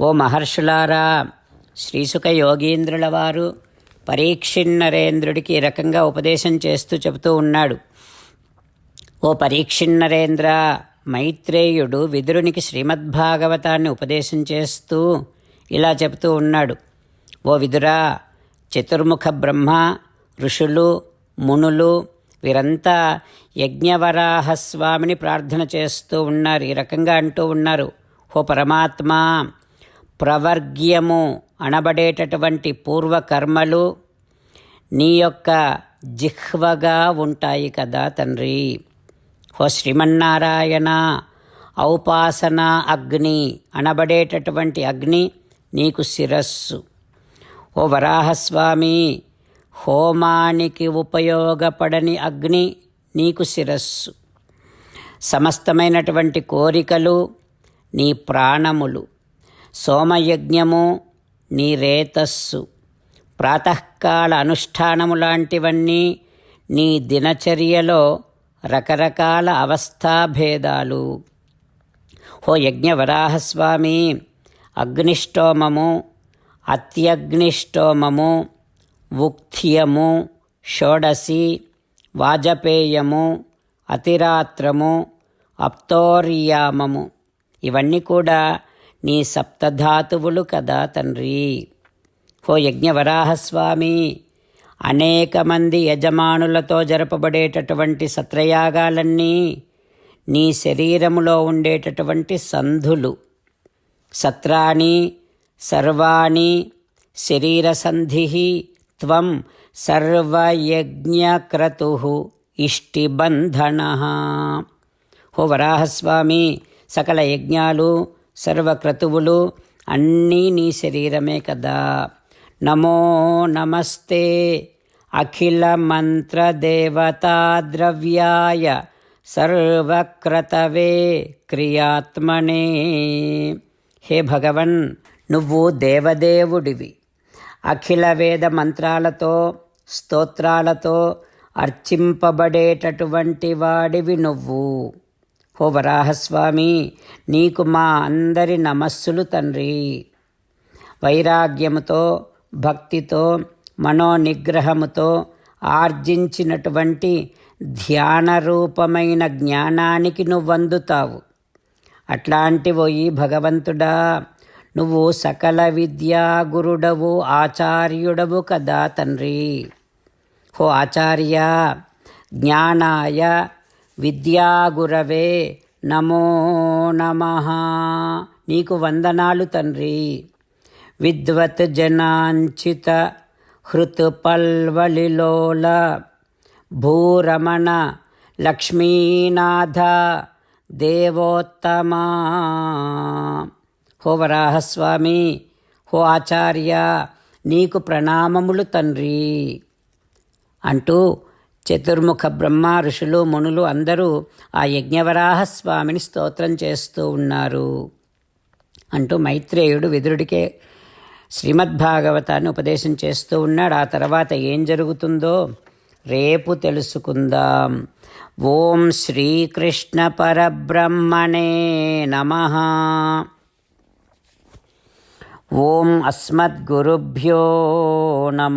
ఓ మహర్షులారా శ్రీసుఖ యోగీంద్రుల వారు పరీక్షిన్నరేంద్రుడికి ఈ రకంగా ఉపదేశం చేస్తూ చెబుతూ ఉన్నాడు. ఓ పరీక్షిన్నరేంద్ర మైత్రేయుడు విదురునికి శ్రీమద్భాగవతాన్ని ఉపదేశం చేస్తూ ఇలా చెబుతూ ఉన్నాడు. ఓ విదురా చతుర్ముఖ బ్రహ్మ ఋషులు మునులు వీరంతా యజ్ఞవరాహస్వామిని ప్రార్థన చేస్తూ ఉన్నారు. ఈ రకంగా అంటూ ఉన్నారు. ఓ పరమాత్మా ప్రవర్గ్యము అనబడేటటువంటి పూర్వకర్మలు నీ యొక్క జిహ్వగా ఉంటాయి కదా తండ్రి. ఓ శ్రీమన్నారాయణ ఔపాసన అగ్ని అనబడేటటువంటి అగ్ని నీకు శిరస్సు. ఓ వరాహస్వామి హోమానికి ఉపయోగపడని అగ్ని నీకు శిరస్సు. సమస్తమైనటువంటి కోరికలు నీ ప్రాణములు. సోమయజ్ఞము నీ రేతస్సు. ప్రాతకాల అనుష్ఠానము లాంటివన్నీ నీ దినచర్యలో రకరకాల అవస్థాభేదాలు. ఓ యజ్ఞవరాహస్వామి అగ్నిష్టోమము అత్యగ్నిష్టోమము ఉక్థ్యము షోడసి వాజపేయము అతిరాత్రము అప్తోర్యామము. ఇవన్నీ కూడా నీ సప్తధాతువులు కదా తండ్రి. హో యజ్ఞవరాహస్వామి అనేక మంది యజమానులతో జరపబడేటటువంటి సత్రయాగాలన్నీ నీ శరీరములో ఉండేటటువంటి సంధులు. సత్రాణి సర్వాణి శరీరసంధి త్వం సర్వయజ్ఞక్రతు ఇష్టిబంధన. హో వరాహస్వామి సకల యజ్ఞాలు సర్వక్రతువులు అన్నీ నీ శరీరమే కదా. నమో నమస్తే. అఖిల మంత్రదేవతా ద్రవ్యాయ సర్వక్రతవే క్రియాత్మనే. హే భగవన్ నువ్వు దేవదేవుడివి. అఖిల వేద మంత్రాలతో స్తోత్రాలతో అర్చింపబడేటటువంటి వాడివి నువ్వు. ఓ వరాహస్వామి నీకు మా అందరి నమస్సులు తండ్రి. వైరాగ్యముతో భక్తితో మనోనిగ్రహముతో ఆర్జించినటువంటి ధ్యాన రూపమైన జ్ఞానానికి నువ్వు అందుతావు అట్లాంటి పోయి భగవంతుడా నువ్వు సకల విద్యా గురుడవు ఆచార్యుడవు కదా తండ్రి. ఓ ఆచార్య జ్ఞానాయ విద్యాగురవే నమో నమ. నీకు వందనాలు తండ్రి. విద్వత్ జనాంచిత హృతుపల్వలిలోల భూరమణ లక్ష్మీనాథ దేవోత్తమా. హో వరాహస్వామి హో ఆచార్య నీకు ప్రణామములు తండ్రి. అంటూ చతుర్ముఖ బ్రహ్మ ఋషులు మునులు అందరూ ఆ యజ్ఞవరాహ స్వామిని స్తోత్రం చేస్తూ ఉన్నారు అంటూ మైత్రేయుడు విదురుడికే శ్రీమద్భాగవతాన్ని ఉపదేశం చేస్తూ ఉన్నాడు. ఆ తర్వాత ఏం జరుగుతుందో రేపు తెలుసుకుందాం. ఓం శ్రీకృష్ణ పరబ్రహ్మణే నమ. ఓం అస్మద్గురుభ్యో నమ.